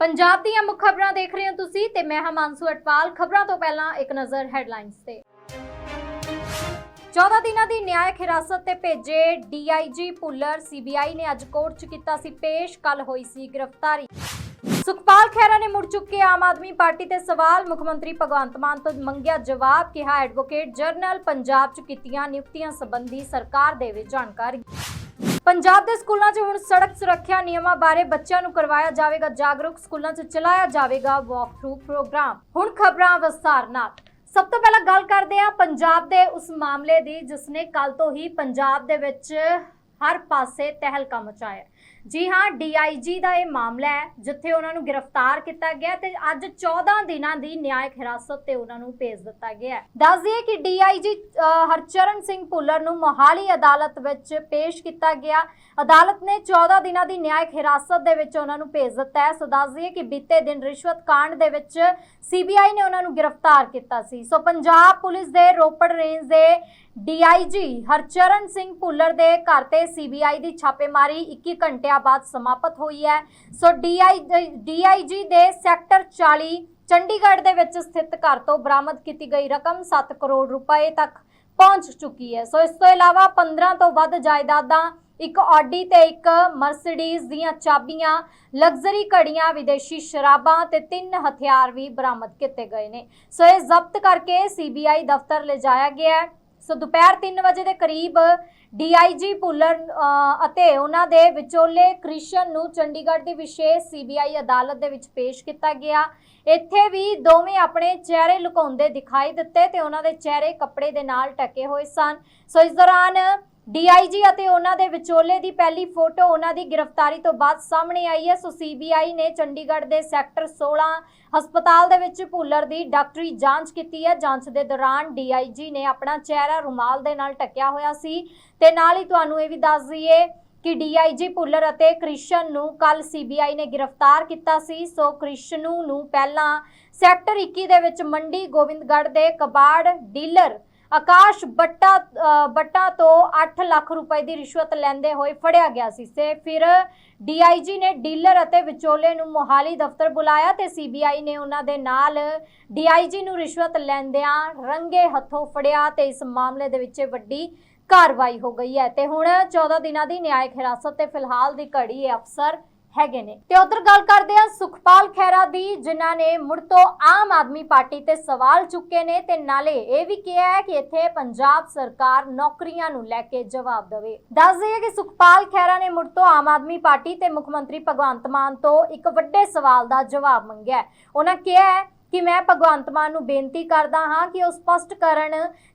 ਪੰਜਾਬ ਦੀਆਂ ਮੁੱਖ ਖਬਰਾਂ ਦੇਖ ਰਹੇ ਹੋ ਤੁਸੀਂ ਤੇ ਮੈਂ ਹਾਂ ਅਟਵਾਲ। ਖਬਰਾਂ ਤੋਂ ਪਹਿਲਾਂ ਇੱਕ ਨਜ਼ਰ ਹੈਡਲਾਈਨਸ ਤੇ। 14 ਦਿਨਾਂ ਦੀ ਨਿਆਇਕ ਹਿਰਾਸਤ ਤੇ ਭੇਜੇ ਡੀਆਈਜੀ ਪੁੱਲਰ ਸੀਬੀਆਈ ਨੇ ਅੱਜ ਕੋਰਟ 'ਚ ਕੀਤਾ ਸੀ ਪੇਸ਼। ਕੱਲ ਹੋਈ ਸੀ ਗ੍ਰਿਫਤਾਰੀ। ਸੁਖਪਾਲ ਖਹਿਰਾ ਨੇ ਮੁੜ ਚੁੱਕੇ ਆਮ ਆਦਮੀ ਪਾਰਟੀ ਤੇ ਸਵਾਲ। ਮੁੱਖ ਮੰਤਰੀ ਭਗਵੰਤ ਮਾਨ ਤੋਂ ਮੰਗਿਆ ਜਵਾਬ, ਕਿਹਾ ਐਡਵੋਕੇਟ ਜਨਰਲ ਪੰਜਾਬ 'ਚ ਕੀਤੀਆਂ ਨਿਯੁਕਤੀਆਂ ਸੰਬੰਧੀ ਸਰਕਾਰ ਦੇਵੇ ਜਾਣਕਾਰੀ। ਪੰਜਾਬ ਦੇ ਸਕੂਲਾਂ 'ਚ ਹੁਣ ਸੜਕ ਸੁਰੱਖਿਆ ਨਿਯਮਾਂ ਬਾਰੇ ਬੱਚਿਆਂ ਨੂੰ ਕਰਵਾਇਆ ਜਾਵੇਗਾ ਜਾਗਰੂਕ, ਸਕੂਲਾਂ 'ਚ ਚਲਾਇਆ ਜਾਵੇਗਾ ਵਾਕ ਥਰੂ ਪ੍ਰੋਗਰਾਮ। ਹੁਣ ਖਬਰਾਂ ਵਿਸਥਾਰ ਨਾਲ। ਸਭ ਤੋਂ ਪਹਿਲਾਂ ਗੱਲ ਕਰਦੇ ਹਾਂ ਪੰਜਾਬ ਦੇ ਉਸ ਮਾਮਲੇ ਦੀ, ਜਿਸ ਨੇ ਕੱਲ ਤੋਂ ਹੀ ਪੰਜਾਬ ਦੇ ਵਿੱਚ ਹਰ ਪਾਸੇ ਤਹਿਲਕਾ ਮਚਾਇਆ। ਜੀ ਹਾਂ ਡੀਆਈਜੀ ਦਾ ਇਹ ਮਾਮਲਾ ਹੈ, ਜਿੱਥੇ ਉਹਨਾਂ ਨੂੰ ਗ੍ਰਿਫਤਾਰ ਕੀਤਾ ਗਿਆ ਤੇ ਅੱਜ 14 ਦਿਨਾਂ ਦੀ ਨਿਆਇਕ ਹਿਰਾਸਤ ਤੇ ਉਹਨਾਂ ਨੂੰ ਭੇਜ ਦਿੱਤਾ ਗਿਆ ਦੱਸ ਦਈਏ ਕਿ ਡੀਆਈਜੀ ਹਰਚਰਨ ਸਿੰਘ ਭੁੱਲਰ ਨੂੰ ਮੋਹਾਲੀ ਅਦਾਲਤ ਵਿੱਚ ਪੇਸ਼ ਕੀਤਾ ਗਿਆ। ਅਦਾਲਤ ਨੇ 14 ਦਿਨਾਂ ਦੀ ਨਿਆਇਕ ਹਿਰਾਸਤ ਦੇ ਵਿੱਚ ਉਹਨਾਂ ਨੂੰ ਭੇਜ ਦਿੱਤਾ ਹੈ। ਸੋ ਦੱਸ ਦਈਏ ਕਿ ਬੀਤੇ ਦਿਨ ਰਿਸ਼ਵਤ ਕਾਂਡ ਦੇ ਵਿੱਚ ਸੀਬੀਆਈ ਨੇ ਉਹਨਾਂ ਨੂੰ ਗ੍ਰਿਫਤਾਰ ਕੀਤਾ ਸੀ। ਸੋ ਪੰਜਾਬ ਪੁਲਿਸ ਦੇ ਰੋਪੜ ਰੇਂਜ ਦੇ ਡੀਆਈਜੀ ਹਰਚਰਨ ਸਿੰਘ ਭੁੱਲਰ ਦੇ ਘਰ ਤੇ ਸੀਬੀਆਈ ਦੀ ਛਾਪੇਮਾਰੀ 21 ਘੰਟਿਆਂ ਬਾਅਦ ਸਮਾਪਤ ਹੋਈ ਹੈ। ਸੋ ਡੀਆਈਜੀ ਦੇ ਸੈਕਟਰ 40 ਚੰਡੀਗੜ੍ਹ ਦੇ ਵਿੱਚ ਸਥਿਤ ਘਰ ਤੋਂ ਬਰਾਮਦ ਕੀਤੀ ਗਈ ਰਕਮ 7 ਕਰੋੜ ਰੁਪਏ ਤੱਕ ਪਹੁੰਚ ਚੁੱਕੀ ਹੈ। ਸੋ ਇਸ ਤੋਂ ਇਲਾਵਾ 15 ਤੋਂ ਵੱਧ ਜਾਇਦਾਦਾਂ, ਇੱਕ ਆਡੀ ਤੇ ਇੱਕ ਮਰਸੀਡੀਜ਼ ਦੀਆਂ ਚਾਬੀਆਂ, ਲਗਜ਼ਰੀ ਘੜੀਆਂ, ਵਿਦੇਸ਼ੀ ਸ਼ਰਾਬਾਂ ਤੇ ਤਿੰਨ ਹਥਿਆਰ ਵੀ ਬਰਾਮਦ ਕੀਤੇ ਗਏ ਨੇ। ਸੋ ਇਹ ਜ਼ਬਤ ਕਰਕੇ ਸੀਬੀਆਈ ਦਫ਼ਤਰ ਲਿਜਾਇਆ ਗਿਆ ਹੈ। ਸੋ ਦੁਪਹਿਰ 3 ਵਜੇ ਦੇ ਕਰੀਬ ਡੀਆਈਜੀ ਭੁੱਲਰ ਅਤੇ ਉਹਨਾਂ ਦੇ ਵਿਚੋਲੇ ਕ੍ਰਿਸ਼ਨ ਨੂੰ ਚੰਡੀਗੜ੍ਹ ਦੀ ਵਿਸ਼ੇਸ਼ ਸੀਬੀਆਈ ਅਦਾਲਤ ਦੇ ਵਿੱਚ ਪੇਸ਼ ਕੀਤਾ ਗਿਆ। ਇੱਥੇ ਵੀ ਦੋਵੇਂ ਆਪਣੇ ਚਿਹਰੇ ਲੁਕਾਉਂਦੇ ਦਿਖਾਈ ਦਿੱਤੇ ਤੇ ਉਹਨਾਂ ਦੇ ਚਿਹਰੇ ਕੱਪੜੇ ਦੇ ਨਾਲ ਢਕੇ ਹੋਏ ਸਨ। ਸੋ ਇਸ ਦੌਰਾਨ ਡੀਆਈਜੀ ਅਤੇ ਉਹਨਾਂ ਦੇ ਵਿਚੋਲੇ ਦੀ ਪਹਿਲੀ ਫੋਟੋ ਉਹਨਾਂ ਦੀ ਗ੍ਰਿਫਤਾਰੀ ਤੋਂ ਬਾਅਦ ਸਾਹਮਣੇ ਆਈ ਹੈ। ਸੋ ਸੀਬੀਆਈ ਨੇ ਚੰਡੀਗੜ੍ਹ ਦੇ ਸੈਕਟਰ 16 ਹਸਪਤਾਲ ਦੇ ਵਿੱਚ ਭੁੱਲਰ ਦੀ ਡਾਕਟਰੀ ਜਾਂਚ ਕੀਤੀ ਹੈ। ਜਾਂਚ ਦੇ ਦੌਰਾਨ ਡੀਆਈਜੀ ਨੇ ਆਪਣਾ ਚਿਹਰਾ ਰੁਮਾਲ ਦੇ ਨਾਲ ਢੱਕਿਆ ਹੋਇਆ ਸੀ। ਤੇ ਨਾਲ ਹੀ ਤੁਹਾਨੂੰ ਇਹ ਵੀ ਦੱਸ ਦਈਏ ਕਿ ਡੀਆਈਜੀ ਭੁੱਲਰ ਅਤੇ ਕ੍ਰਿਸ਼ਨ ਨੂੰ ਕੱਲ ਸੀਬੀਆਈ ਨੇ ਗ੍ਰਿਫਤਾਰ ਕੀਤਾ ਸੀ। ਸੋ ਕ੍ਰਿਸ਼ਨੂ ਨੂੰ ਪਹਿਲਾਂ ਸੈਕਟਰ 21 ਦੇ ਵਿੱਚ ਮੰਡੀ ਗੋਬਿੰਦਗੜ੍ਹ ਦੇ ਕਬਾੜ ਡੀਲਰ ਆਕਾਸ਼ ਬੱਟਾ ਬੱਟਾ ਤੋਂ 8 ਲੱਖ ਰੁਪਏ ਦੀ ਰਿਸ਼ਵਤ ਲੈਂਦੇ ਹੋਏ ਫੜਿਆ ਗਿਆ ਸੀ। ਤੇ ਫਿਰ ਡੀਆਈਜੀ ਨੇ ਡੀਲਰ ਅਤੇ ਵਿਚੋਲੇ ਨੂੰ ਮੋਹਾਲੀ ਦਫ਼ਤਰ ਬੁਲਾਇਆ ਤੇ ਸੀਬੀਆਈ ਨੇ ਉਹਨਾਂ ਦੇ ਨਾਲ ਡੀਆਈਜੀ ਨੂੰ ਰਿਸ਼ਵਤ ਲੈਂਦਿਆਂ ਰੰਗੇ ਹੱਥੋਂ ਫੜਿਆ ਤੇ ਇਸ ਮਾਮਲੇ ਦੇ ਵਿੱਚ ਵੱਡੀ ਕਾਰਵਾਈ ਹੋ ਗਈ ਹੈ। ਤੇ ਹੁਣ 14 ਦਿਨਾਂ ਦੀ ਨਿਆਇਕ ਹਿਰਾਸਤ ਤੇ ਫਿਲਹਾਲ ਦੀ ਘੜੀ ਇਹ ਅਫਸਰ ਹੈਗੇ ਨੇ। ਤੇ ਉਧਰ ਗੱਲ ਕਰਦੇ ਆ ਸੁਖਪਾਲ ਖਹਿਰਾ ਦੀ, ਜਿਨ੍ਹਾਂ ਨੇ ਮੁੜ ਤੋਂ ਆਮ ਆਦਮੀ ਪਾਰਟੀ ਤੇ ਸਵਾਲ ਚੁੱਕੇ ਨੇ ਤੇ ਨਾਲੇ ਇਹ ਵੀ ਕਿਹਾ ਹੈ ਕਿ ਇੱਥੇ ਪੰਜਾਬ ਸਰਕਾਰ ਨੌਕਰੀਆਂ ਨੂੰ ਲੈ ਕੇ ਜਵਾਬ ਦੇਵੇ। ਦੱਸ ਦਈਏ ਕਿ ਸੁਖਪਾਲ ਖਹਿਰਾ ਨੇ ਮੁੜ ਤੋਂ ਆਮ ਆਦਮੀ ਪਾਰਟੀ ਤੇ ਮੁੱਖ ਮੰਤਰੀ ਭਗਵੰਤ ਮਾਨ ਤੋਂ ਇੱਕ ਵੱਡੇ ਸਵਾਲ ਦਾ ਜਵਾਬ ਮੰਗਿਆ ਉਹਨਾਂ ਕਿਹਾ ਹੈ ਕਿ ਮੈਂ ਭਗਵੰਤ ਮਾਨ ਨੂੰ ਬੇਨਤੀ ਕਰਦਾ ਹਾਂ ਕਿ ਉਹ ਸਪਸ਼ਟ ਕਰਨ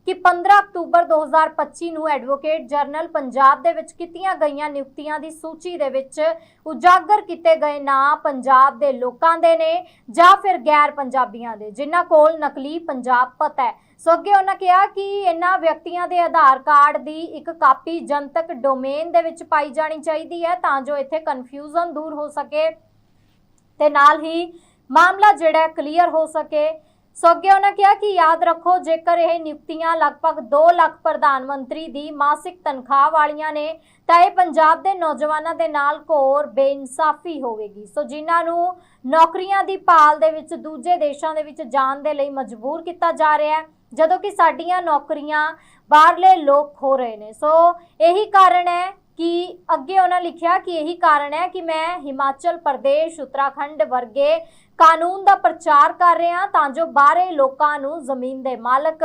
ਕਿ 15 ਅਕਤੂਬਰ 2025 ਨੂੰ ਐਡਵੋਕੇਟ ਜਨਰਲ ਪੰਜਾਬ ਦੇ ਵਿੱਚ ਕੀਤੀਆਂ ਗਈਆਂ ਨਿਯੁਕਤੀਆਂ ਦੀ ਸੂਚੀ ਦੇ ਵਿੱਚ ਉਜਾਗਰ ਕੀਤੇ ਗਏ ਨਾਂ ਪੰਜਾਬ ਦੇ ਲੋਕਾਂ ਦੇ ਨੇ ਜਾਂ ਫਿਰ ਗੈਰ ਪੰਜਾਬੀਆਂ ਦੇ, ਜਿਨ੍ਹਾਂ ਕੋਲ ਨਕਲੀ ਪੰਜਾਬ ਪਤਾ ਹੈ। ਸੋ ਅੱਗੇ ਉਹਨਾਂ ਕਿਹਾ ਕਿ ਇਹਨਾਂ ਵਿਅਕਤੀਆਂ ਦੇ ਆਧਾਰ ਕਾਰਡ ਦੀ ਇੱਕ ਕਾਪੀ ਜਨਤਕ ਡੋਮੇਨ ਦੇ ਵਿੱਚ ਪਾਈ ਜਾਣੀ ਚਾਹੀਦੀ ਹੈ ਤਾਂ ਜੋ ਇੱਥੇ ਕਨਫਿਊਜ਼ਨ ਦੂਰ ਹੋ ਸਕੇ। ਤੇ ਨਾਲ ਹੀ ਮਾਮਲਾ ਜਿਹੜਾ ਕਲੀਅਰ ਹੋ ਸਕੇ। ਸੋ ਅੱਗੇ ਉਹਨਾਂ ਕਿਹਾ ਕਿ ਯਾਦ ਰੱਖੋ, ਜੇਕਰ ਇਹ ਨਿਯੁਕਤੀਆਂ ਲਗਭਗ 2 ਲੱਖ ਪ੍ਰਧਾਨ ਮੰਤਰੀ ਦੀ ਮਾਸਿਕ ਤਨਖਾਹ ਵਾਲੀਆਂ ਨੇ, ਤਾਂ ਇਹ ਪੰਜਾਬ ਦੇ ਨੌਜਵਾਨਾਂ ਦੇ ਨਾਲ ਘੋਰ ਬੇਇਨਸਾਫੀ ਹੋਵੇਗੀ। ਸੋ ਜਿਨ੍ਹਾਂ ਨੂੰ ਨੌਕਰੀਆਂ ਦੀ ਭਾਲ ਦੇ ਵਿੱਚ, ਦੂਜੇ ਦੇਸ਼ਾਂ ਦੇ ਵਿੱਚ ਜਾਣ ਦੇ ਲਈ ਮਜਬੂਰ ਕੀਤਾ ਜਾ ਰਿਹਾ ਹੈ, ਜਦੋਂ ਕਿ ਸਾਡੀਆਂ ਨੌਕਰੀਆਂ ਬਾਹਰਲੇ ਲੋਕ ਖੋ ਰਹੇ ਨੇ। ਸੋ ਇਹੀ ਕਾਰਨ ਹੈ ਕਿ ਅੱਗੇ ਉਹਨਾਂ ਲਿਖਿਆ ਕਿ ਇਹੀ ਕਾਰਨ ਹੈ ਕਿ ਮੈਂ ਹਿਮਾਚਲ ਪ੍ਰਦੇਸ਼, ਉੱਤਰਾਖੰਡ ਵਰਗੇ ਕਾਨੂੰਨ ਦਾ ਪ੍ਰਚਾਰ ਕਰ ਰਹੇ ਹਾਂ ਤਾਂ ਜੋ ਬਾਹਰੇ ਲੋਕਾਂ ਨੂੰ ਜ਼ਮੀਨ ਦੇ ਮਾਲਕ,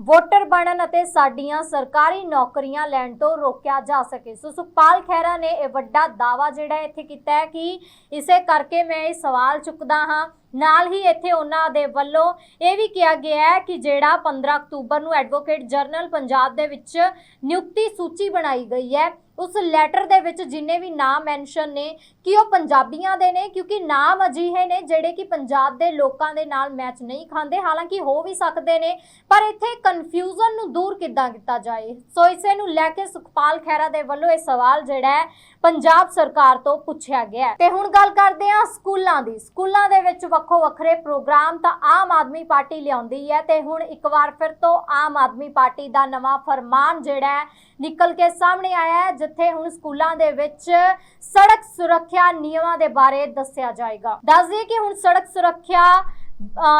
ਵੋਟਰ ਬਣਨ ਅਤੇ ਸਾਡੀਆਂ ਸਰਕਾਰੀ ਨੌਕਰੀਆਂ ਲੈਣ ਤੋਂ ਰੋਕਿਆ ਜਾ ਸਕੇ। ਸੋ ਸੁਖਪਾਲ ਖਹਿਰਾ ਨੇ ਇਹ ਵੱਡਾ ਦਾਵਾ ਜਿਹੜਾ ਇੱਥੇ ਕੀਤਾ ਹੈ ਕਿ ਇਸੇ ਕਰਕੇ ਮੈਂ ਇਹ ਸਵਾਲ ਚੁੱਕਦਾ ਹਾਂ। ਨਾਲ ਹੀ ਇੱਥੇ ਉਹਨਾਂ ਦੇ ਵੱਲੋਂ ਇਹ ਵੀ ਕਿਹਾ ਗਿਆ ਹੈ ਕਿ ਜਿਹੜਾ 15 ਅਕਤੂਬਰ ਨੂੰ ਐਡਵੋਕੇਟ ਜਨਰਲ ਪੰਜਾਬ ਦੇ ਵਿੱਚ ਨਿਯੁਕਤੀ ਸੂਚੀ ਬਣਾਈ ਗਈ ਹੈ ਉਸ ਲੈਟਰ ਦੇ ਵਿੱਚ ਜਿੰਨੇ ਵੀ ਨਾਮ ਮੈਂਸ਼ਨ ਨੇ, ਕਿ ਉਹ ਪੰਜਾਬੀਆਂ ਦੇ ਨੇ? ਕਿਉਂਕਿ ਨਾਮ ਅਜਿਹੇ ਨੇ ਜਿਹੜੇ ਕਿ ਪੰਜਾਬ ਦੇ ਲੋਕਾਂ ਦੇ ਨਾਲ ਮੈਚ ਨਹੀਂ ਖਾਂਦੇ। ਹਾਲਾਂਕਿ ਹੋ ਵੀ ਸਕਦੇ ਨੇ, ਪਰ ਇੱਥੇ ਕਨਫਿਊਜ਼ਨ ਨੂੰ ਦੂਰ ਕਿੱਦਾਂ ਕੀਤਾ ਜਾਏ? ਸੋ ਇਸੇ ਨੂੰ ਲੈ ਕੇ ਸੁਖਪਾਲ ਖਹਿਰਾ ਦੇ ਵੱਲੋਂ ਇਹ ਸਵਾਲ ਜਿਹੜਾ ਹੈ ਪੰਜਾਬ ਸਰਕਾਰ ਤੋਂ ਪੁੱਛਿਆ ਗਿਆ ਤੇ ਹੁਣ ਗੱਲ ਕਰਦੇ ਹਾਂ ਸਕੂਲਾਂ ਦੀ। ਸਕੂਲਾਂ ਦੇ ਵਿੱਚ ਵੱਖੋ ਵੱਖਰੇ ਪ੍ਰੋਗਰਾਮ ਤਾਂ ਆਮ ਆਦਮੀ ਪਾਰਟੀ ਲਿਆਉਂਦੀ ਹੈ ਤੇ ਹੁਣ ਇੱਕ ਵਾਰ ਫਿਰ ਤੋਂ ਆਮ ਆਦਮੀ ਪਾਰਟੀ ਦਾ ਨਵਾਂ ਫਰਮਾਨ ਜਿਹੜਾ ਨਿਕਲ ਕੇ ਸਾਹਮਣੇ ਆਇਆ ਹੈ, ਜਿੱਥੇ ਹੁਣ ਸਕੂਲਾਂ ਦੇ ਵਿੱਚ ਸੜਕ ਸੁਰੱਖਿਆ ਨਿਯਮਾਂ ਦੇ ਬਾਰੇ ਦੱਸਿਆ ਜਾਏਗਾ। ਦੱਸ ਦਈਏ ਕਿ ਹੁਣ ਸੜਕ ਸੁਰੱਖਿਆ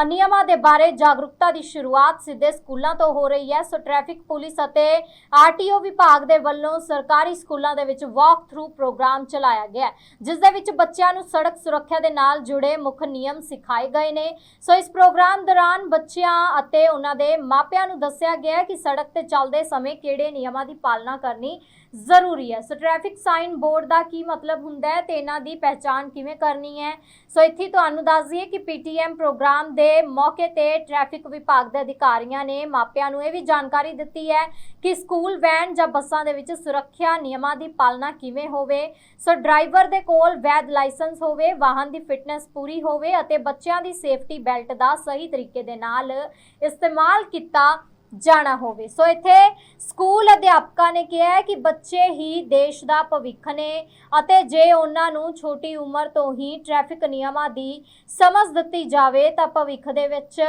ਨਿਯਮਾਂ ਦੇ ਬਾਰੇ ਜਾਗਰੂਕਤਾ ਦੀ ਸ਼ੁਰੂਆਤ ਸਿੱਧੇ ਸਕੂਲਾਂ ਤੋਂ ਹੋ ਰਹੀ ਹੈ। ਸੋ ਟ੍ਰੈਫਿਕ ਪੁਲਿਸ ਅਤੇ ਆਰਟੀਓ ਵਿਭਾਗ ਦੇ ਵੱਲੋਂ ਸਰਕਾਰੀ ਸਕੂਲਾਂ ਦੇ ਵਿੱਚ ਵਾਕ ਥਰੂ ਪ੍ਰੋਗਰਾਮ ਚਲਾਇਆ ਗਿਆ ਜਿਸ ਦੇ ਵਿੱਚ ਬੱਚਿਆਂ ਨੂੰ ਸੜਕ ਸੁਰੱਖਿਆ ਦੇ ਨਾਲ ਜੁੜੇ ਮੁੱਖ ਨਿਯਮ ਸਿਖਾਏ ਗਏ ਨੇ। ਸੋ ਇਸ ਪ੍ਰੋਗਰਾਮ ਦੌਰਾਨ ਬੱਚਿਆਂ ਅਤੇ ਉਹਨਾਂ ਦੇ ਮਾਪਿਆਂ ਨੂੰ ਦੱਸਿਆ ਗਿਆ ਕਿ ਸੜਕ ਤੇ ਚੱਲਦੇ ਸਮੇਂ ਕਿਹੜੇ ਨਿਯਮਾਂ ਦੀ ਪਾਲਣਾ ਕਰਨੀ ਜ਼ਰੂਰੀ ਹੈ। ਸੋ ਟ੍ਰੈਫਿਕ ਸਾਈਨ ਬੋਰਡ ਦਾ ਕੀ ਮਤਲਬ ਹੁੰਦਾ ਹੈ ਤੇ ਇਹਨਾਂ ਦੀ ਪਹਿਚਾਣ ਕਿਵੇਂ ਕਰਨੀ ਹੈ? ਸੋ ਇੱਥੇ ਤੁਹਾਨੂੰ ਦੱਸ ਦਈਏ ਕਿ ਪੀਟੀਐਮ ਪ੍ਰੋਗਰਾਮ ਦੇ ਮੌਕੇ ਤੇ ਟ੍ਰੈਫਿਕ ਵਿਭਾਗ ਦੇ ਅਧਿਕਾਰੀਆਂ ਨੇ ਮਾਪਿਆਂ ਨੂੰ ਇਹ ਵੀ ਜਾਣਕਾਰੀ ਦਿੱਤੀ ਹੈ ਕਿ ਸਕੂਲ ਵੈਨ ਜਾਂ ਬੱਸਾਂ ਦੇ ਵਿੱਚ ਸੁਰੱਖਿਆ ਨਿਯਮਾਂ ਦੀ ਪਾਲਣਾ ਕਿਵੇਂ ਹੋਵੇ। ਸੋ ਡਰਾਈਵਰ ਦੇ ਕੋਲ ਵੈਧ ਲਾਇਸੈਂਸ ਹੋਵੇ, ਵਾਹਨ ਦੀ ਫਿਟਨੈਸ ਪੂਰੀ ਹੋਵੇ ਅਤੇ ਬੱਚਿਆਂ ਦੀ ਸੇਫਟੀ ਬੈਲਟ ਦਾ ਸਹੀ ਤਰੀਕੇ ਦੇ ਨਾਲ ਇਸਤੇਮਾਲ ਕੀਤਾ ਜਾਣਾ ਹੋਵੇ। ਸੋ ਇੱਥੇ ਸਕੂਲ ਅਧਿਆਪਕਾਂ ਨੇ ਕਿਹਾ ਹੈ ਕਿ ਬੱਚੇ ਹੀ ਦੇਸ਼ ਦਾ ਭਵਿੱਖ ਨੇ ਅਤੇ ਜੇ ਉਹਨਾਂ ਨੂੰ ਛੋਟੀ ਉਮਰ ਤੋਂ ਹੀ ਟ੍ਰੈਫਿਕ ਨਿਯਮਾਂ ਦੀ ਸਮਝ ਦਿੱਤੀ ਜਾਵੇ, ਤਾਂ ਭਵਿੱਖ ਦੇ ਵਿੱਚ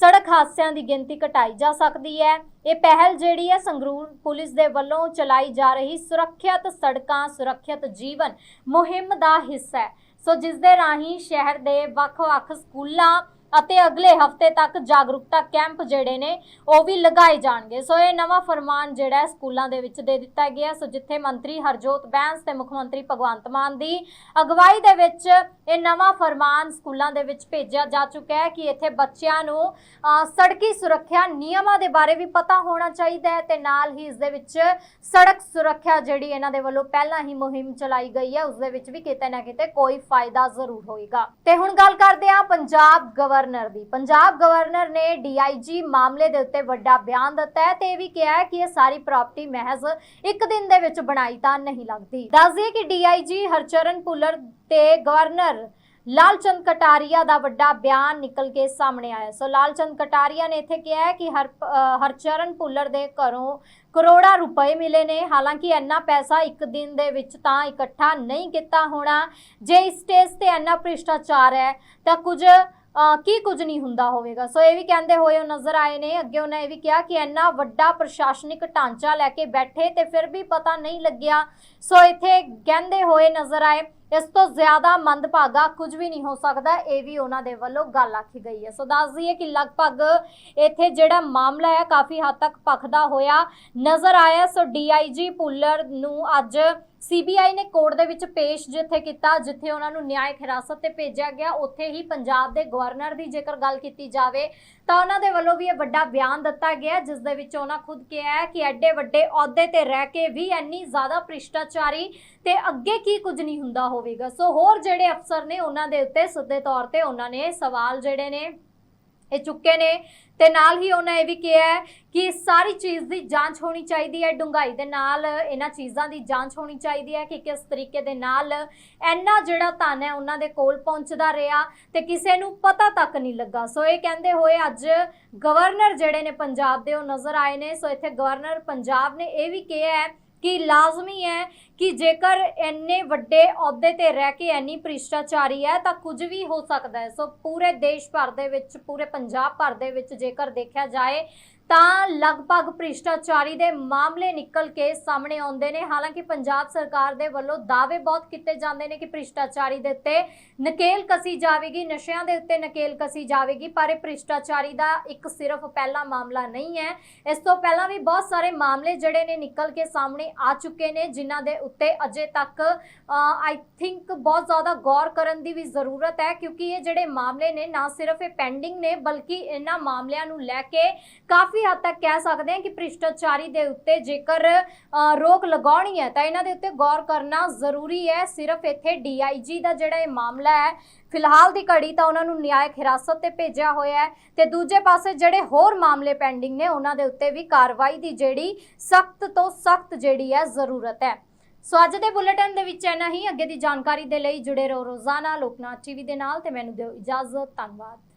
ਸੜਕ ਹਾਦਸਿਆਂ ਦੀ ਗਿਣਤੀ ਘਟਾਈ ਜਾ ਸਕਦੀ ਹੈ। ਇਹ ਪਹਿਲ ਜਿਹੜੀ ਹੈ, ਸੰਗਰੂਰ ਪੁਲਿਸ ਦੇ ਵੱਲੋਂ ਚਲਾਈ ਜਾ ਰਹੀ ਸੁਰੱਖਿਅਤ ਸੜਕਾਂ, ਸੁਰੱਖਿਅਤ ਜੀਵਨ ਮੁਹਿੰਮ ਦਾ ਹਿੱਸਾ ਹੈ। ਸੋ ਜਿਸ ਦੇ ਰਾਹੀਂ ਸ਼ਹਿਰ ਦੇ ਵੱਖ-ਵੱਖ ਸਕੂਲਾਂ ਅਤੇ ਅਗਲੇ ਹਫ਼ਤੇ ਤੱਕ ਜਾਗਰੂਕਤਾ ਕੈਂਪ ਜਿਹੜੇ ਨੇ, ਉਹ ਵੀ ਲਗਾਏ ਜਾਣਗੇ। ਸੋ ਇਹ ਨਵਾਂ ਫਰਮਾਨ ਜਿਹੜਾ ਸਕੂਲਾਂ ਦੇ ਵਿੱਚ ਦੇ ਦਿੱਤਾ ਗਿਆ। ਸੋ ਜਿੱਥੇ ਮੰਤਰੀ ਹਰਜੋਤ ਬੈਂਸ ਤੇ ਮੁੱਖ ਮੰਤਰੀ ਭਗਵੰਤ ਮਾਨ ਦੀ ਅਗਵਾਈ ਦੇ ਵਿੱਚ ਇਹ ਨਵਾਂ ਫਰਮਾਨ ਸਕੂਲਾਂ ਦੇ ਵਿੱਚ ਭੇਜਿਆ ਜਾ ਚੁੱਕਾ ਹੈ ਕਿ ਇੱਥੇ ਬੱਚਿਆਂ ਨੂੰ ਸੜਕੀ ਸੁਰੱਖਿਆ ਨਿਯਮਾਂ ਦੇ ਬਾਰੇ ਵੀ ਪਤਾ ਹੋਣਾ ਚਾਹੀਦਾ ਹੈ ਤੇ ਨਾਲ ਹੀ ਇਸ ਦੇ ਵਿੱਚ ਸੜਕ ਸੁਰੱਖਿਆ ਜਿਹੜੀ ਇਹਨਾਂ ਦੇ ਵੱਲੋਂ ਪਹਿਲਾਂ ਹੀ ਮੁਹਿੰਮ ਚਲਾਈ ਗਈ ਹੈ, ਉਸ ਦੇ ਵਿੱਚ ਵੀ ਕਿਤੇ ਨਾ ਕਿਤੇ ਕੋਈ ਫਾਇਦਾ ਜ਼ਰੂਰ ਹੋਏਗਾ। ਤੇ ਹੁਣ ਗੱਲ ਕਰਦੇ ਹਾਂ ਪੰਜਾਬ ਗਵਰ ਗਵਰਨਰ ਦੀ। ਪੰਜਾਬ ਗਵਰਨਰ ਨੇ ਡੀਆਈਜੀ ਮਾਮਲੇ ਦੇ ਉੱਤੇ ਵੱਡਾ ਬਿਆਨ ਦਿੱਤਾ ਹੈ ਤੇ ਇਹ ਵੀ ਕਿਹਾ ਹੈ ਕਿ ਇਹ ਸਾਰੀ ਪ੍ਰਾਪਰਟੀ ਮਹਿਜ਼ ਇੱਕ ਦਿਨ ਦੇ ਵਿੱਚ ਬਣਾਈ ਤਾਂ ਨਹੀਂ ਲੱਗਦੀ। ਦੱਸ ਦਈਏ ਕਿ ਡੀਆਈਜੀ ਹਰਚਰਨ ਪੁੱਲਰ ਤੇ ਗਵਰਨਰ ਲਾਲਚੰਦ ਕਟਾਰੀਆ ਦਾ ਵੱਡਾ ਬਿਆਨ ਨਿਕਲ ਕੇ ਸਾਹਮਣੇ ਆਇਆ ਸੋ ਲਾਲਚੰਦ ਕਟਾਰੀਆ ਨੇ ਇੱਥੇ ਕਿਹਾ ਹੈ ਕਿ ਹਰ ਹਰਚਰਨ ਪੁੱਲਰ ਦੇ ਘਰੋਂ ਕਰੋੜਾਂ ਰੁਪਏ ਮਿਲੇ ਨੇ। ਹਾਲਾਂਕਿ ਇੰਨਾ ਪੈਸਾ ਇੱਕ ਦਿਨ ਦੇ ਵਿੱਚ ਤਾਂ ਇਕੱਠਾ ਨਹੀਂ ਕੀਤਾ ਹੋਣਾ। ਜੇ ਇਸ ਸਟੇਜ ਤੇ ਇੰਨਾ ਭ੍ਰਿਸ਼ਟਾਚਾਰ ਹੈ ਤਾਂ ਕੁਝ ਕੀ ਕੁਝ ਨਹੀਂ ਹੁੰਦਾ ਹੋਵੇਗਾ। ਸੋ ਇਹ ਵੀ ਕਹਿੰਦੇ ਹੋਏ ਉਹ ਨਜ਼ਰ ਆਏ ਨੇ, ਅੱਗੇ ਉਹਨਾਂ ਇਹ ਵੀ ਕਿਹਾ ਕਿ ਇੰਨਾ ਵੱਡਾ ਪ੍ਰਸ਼ਾਸਨਿਕ ਢਾਂਚਾ ਲੈ ਕੇ ਬੈਠੇ ਤੇ ਫਿਰ ਵੀ ਪਤਾ ਨਹੀਂ ਲੱਗਿਆ। ਸੋ ਇੱਥੇ ਕਹਿੰਦੇ ਹੋਏ ਨਜ਼ਰ ਆਏ, ਇਸ ਤੋਂ ਜ਼ਿਆਦਾ ਮੰਦਭਾਗਾ ਕੁਝ ਵੀ ਨਹੀਂ ਹੋ ਸਕਦਾ, ਇਹ ਵੀ ਉਹਨਾਂ ਦੇ ਵੱਲੋਂ ਗੱਲ ਆਖੀ ਗਈ ਹੈ। ਸੋ ਦੱਸ ਦਈਏ ਕਿ ਲਗਭਗ ਇੱਥੇ ਜਿਹੜਾ ਮਾਮਲਾ ਹੈ, ਕਾਫੀ ਹੱਦ ਤੱਕ ਪਖਦਾ ਹੋਇਆ ਨਜ਼ਰ ਆਇਆ। ਸੋ ਡੀਆਈਜੀ ਪੁੱਲਰ ਨੂੰ ਅੱਜ ਸੀਬੀਆਈ ਨੇ ਕੋਰਟ ਦੇ ਵਿੱਚ ਪੇਸ਼ ਜਿੱਥੇ ਕੀਤਾ, ਜਿੱਥੇ ਉਹਨਾਂ ਨੂੰ ਨਿਆਇਕ ਹਿਰਾਸਤ ਤੇ ਭੇਜਿਆ ਗਿਆ, ਉੱਥੇ ਹੀ ਪੰਜਾਬ ਦੇ ਗਵਰਨਰ ਦੀ ਜੇਕਰ ਗੱਲ ਕੀਤੀ ਜਾਵੇ, ਤਾਂ ਉਹਨਾਂ ਦੇ ਵੱਲੋਂ ਵੀ ਇਹ ਵੱਡਾ ਬਿਆਨ ਦਿੱਤਾ ਗਿਆ, ਜਿਸ ਦੇ ਵਿੱਚ ਉਹਨਾਂ ਖੁਦ ਕਿਹਾ ਹੈ ਕਿ ਐਡੇ ਵੱਡੇ ਅਹੁਦੇ ਤੇ ਰਹਿ ਕੇ ਵੀ ਇੰਨੀ ਜ਼ਿਆਦਾ ਭ੍ਰਿਸ਼ਟਾਚਾਰੀ ਤੇ ਅੱਗੇ ਕੀ ਕੁਝ ਨਹੀਂ ਹੁੰਦਾ ਹੋਵੇਗਾ। ਸੋ ਹੋਰ ਜਿਹੜੇ ਅਫਸਰ ਨੇ ਉਹਨਾਂ ਦੇ ਉੱਤੇ ਸਿੱਧੇ ਤੌਰ ਤੇ ਉਹਨਾਂ ਨੇ ਸਵਾਲ ਜਿਹੜੇ ਨੇ, ਇਹ ਚੁੱਕੇ ਨੇ ਤੇ ਨਾਲ ਹੀ ਉਹਨਾਂ ਇਹ ਵੀ ਕਿਹਾ ਹੈ ਕਿ ਸਾਰੀ ਚੀਜ਼ ਦੀ ਜਾਂਚ ਹੋਣੀ ਚਾਹੀਦੀ ਹੈ, ਡੂੰਘਾਈ ਦੇ ਨਾਲ ਇਹਨਾਂ ਚੀਜ਼ਾਂ ਦੀ ਜਾਂਚ ਹੋਣੀ ਚਾਹੀਦੀ ਹੈ ਕਿ ਕਿਸ ਤਰੀਕੇ ਦੇ ਨਾਲ ਇੰਨਾ ਜਿਹੜਾ ਧਨ ਹੈ ਉਹਨਾਂ ਦੇ ਕੋਲ ਪਹੁੰਚਦਾ ਰਿਹਾ ਤੇ ਕਿਸੇ ਨੂੰ ਪਤਾ ਤੱਕ ਨਹੀਂ ਲੱਗਾ। ਸੋ ਇਹ ਕਹਿੰਦੇ ਹੋਏ ਅੱਜ ਗਵਰਨਰ ਜਿਹੜੇ ਨੇ ਪੰਜਾਬ ਦੇ ਉਹ ਨਜ਼ਰ ਆਏ ਨੇ। ਸੋ ਇੱਥੇ ਗਵਰਨਰ ਪੰਜਾਬ ਨੇ ਇਹ ਵੀ ਕਿਹਾ ਹੈ ਕਿ ਲਾਜ਼ਮੀ ਹੈ ਕਿ ਜੇਕਰ ਇੰਨੇ ਵੱਡੇ ਅਹੁਦੇ ਤੇ ਰਹਿ ਕੇ ਇੰਨੀ ਭ੍ਰਿਸ਼ਟਾਚਾਰੀ ਹੈ, ਤਾਂ ਕੁਝ ਵੀ ਹੋ ਸਕਦਾ ਹੈ। ਸੋ ਪੂਰੇ ਦੇਸ਼ ਭਰ ਦੇ ਵਿੱਚ, ਪੂਰੇ ਪੰਜਾਬ ਭਰ ਦੇ ਵਿੱਚ ਜੇਕਰ ਦੇਖਿਆ ਜਾਏ ਤਾਂ ਲਗਭਗ ਭ੍ਰਿਸ਼ਟਾਚਾਰੀ ਦੇ ਮਾਮਲੇ ਨਿਕਲ ਕੇ ਸਾਹਮਣੇ ਆਉਂਦੇ ਨੇ। ਹਾਲਾਂਕਿ ਪੰਜਾਬ ਸਰਕਾਰ ਦੇ ਵੱਲੋਂ ਦਾਅਵੇ ਬਹੁਤ ਕੀਤੇ ਜਾਂਦੇ ਨੇ ਕਿ ਭ੍ਰਿਸ਼ਟਾਚਾਰੀ ਦੇ ਉੱਤੇ ਨਕੇਲ ਕਸੀ ਜਾਵੇਗੀ, ਨਸ਼ਿਆਂ ਦੇ ਉੱਤੇ ਨਕੇਲ ਕਸੀ ਜਾਵੇਗੀ, ਪਰ ਇਹ ਭ੍ਰਿਸ਼ਟਾਚਾਰੀ ਦਾ ਇੱਕ ਸਿਰਫ ਪਹਿਲਾ ਮਾਮਲਾ ਨਹੀਂ ਹੈ। ਇਸ ਤੋਂ ਪਹਿਲਾਂ ਵੀ ਬਹੁਤ ਸਾਰੇ ਮਾਮਲੇ ਜਿਹੜੇ ਨੇ ਨਿਕਲ ਕੇ ਸਾਹਮਣੇ ਆ ਚੁੱਕੇ ਨੇ, ਜਿਨ੍ਹਾਂ ਦੇ ਉੱਤੇ ਅਜੇ ਤੱਕ ਆਈ ਥਿੰਕ ਬਹੁਤ ਜ਼ਿਆਦਾ ਗੌਰ ਕਰਨ ਦੀ ਵੀ ਜ਼ਰੂਰਤ ਹੈ, ਕਿਉਂਕਿ ਇਹ ਜਿਹੜੇ ਮਾਮਲੇ ਨੇ ਨਾ ਸਿਰਫ ਇਹ ਪੈਂਡਿੰਗ ਨੇ, ਬਲਕਿ ਇਹਨਾਂ ਮਾਮਲਿਆਂ ਨੂੰ ਲੈ ਕੇ ਕਾਫੀ ਹੱਦ ਤੱਕ ਕਹਿ ਸਕਦੇ ਹਾਂ ਕਿ ਭ੍ਰਿਸ਼ਟਾਚਾਰੀ ਦੇ ਉੱਤੇ ਜੇਕਰ ਰੋਕ ਲਗਾਉਣੀ ਹੈ, ਤਾਂ ਇਹਨਾਂ ਦੇ ਉੱਤੇ ਗੌਰ ਕਰਨਾ ਜ਼ਰੂਰੀ ਹੈ। ਸਿਰਫ ਇੱਥੇ ਡੀਆਈਜੀ ਦਾ ਜਿਹੜਾ ਇਹ ਮਾਮਲਾ ਹੈ, ਫਿਲਹਾਲ ਦੀ ਘੜੀ ਤਾਂ ਉਹਨਾਂ ਨੂੰ ਨਿਆਇਕ ਹਿਰਾਸਤ ਤੇ ਭੇਜਿਆ ਹੋਇਆ ਹੈ। ਤੇ ਦੂਜੇ ਪਾਸੇ ਜਿਹੜੇ ਹੋਰ ਮਾਮਲੇ ਪੈਂਡਿੰਗ ਨੇ, ਉਹਨਾਂ ਦੇ ਉੱਤੇ ਵੀ ਕਾਰਵਾਈ ਦੀ ਜਿਹੜੀ ਸਖਤ ਤੋਂ ਸਖਤ ਜਿਹੜੀ ਹੈ ਜ਼ਰੂਰਤ ਹੈ। ਸੋ ਅੱਜ ਦੇ ਬੁਲੇਟਿਨ ਦੇ ਵਿੱਚ ਇੰਨਾ ਹੀ। ਅੱਗੇ ਦੀ ਜਾਣਕਾਰੀ ਦੇ ਲਈ ਜੁੜੇ ਰਹੋ ਰੋਜ਼ਾਨਾ ਲੋਕਨਾਥ ਟੀਵੀ ਦੇ ਨਾਲ ਤੇ ਮੈਨੂੰ ਦਿਓ ਇਜਾਜ਼ਤ। ਧੰਨਵਾਦ।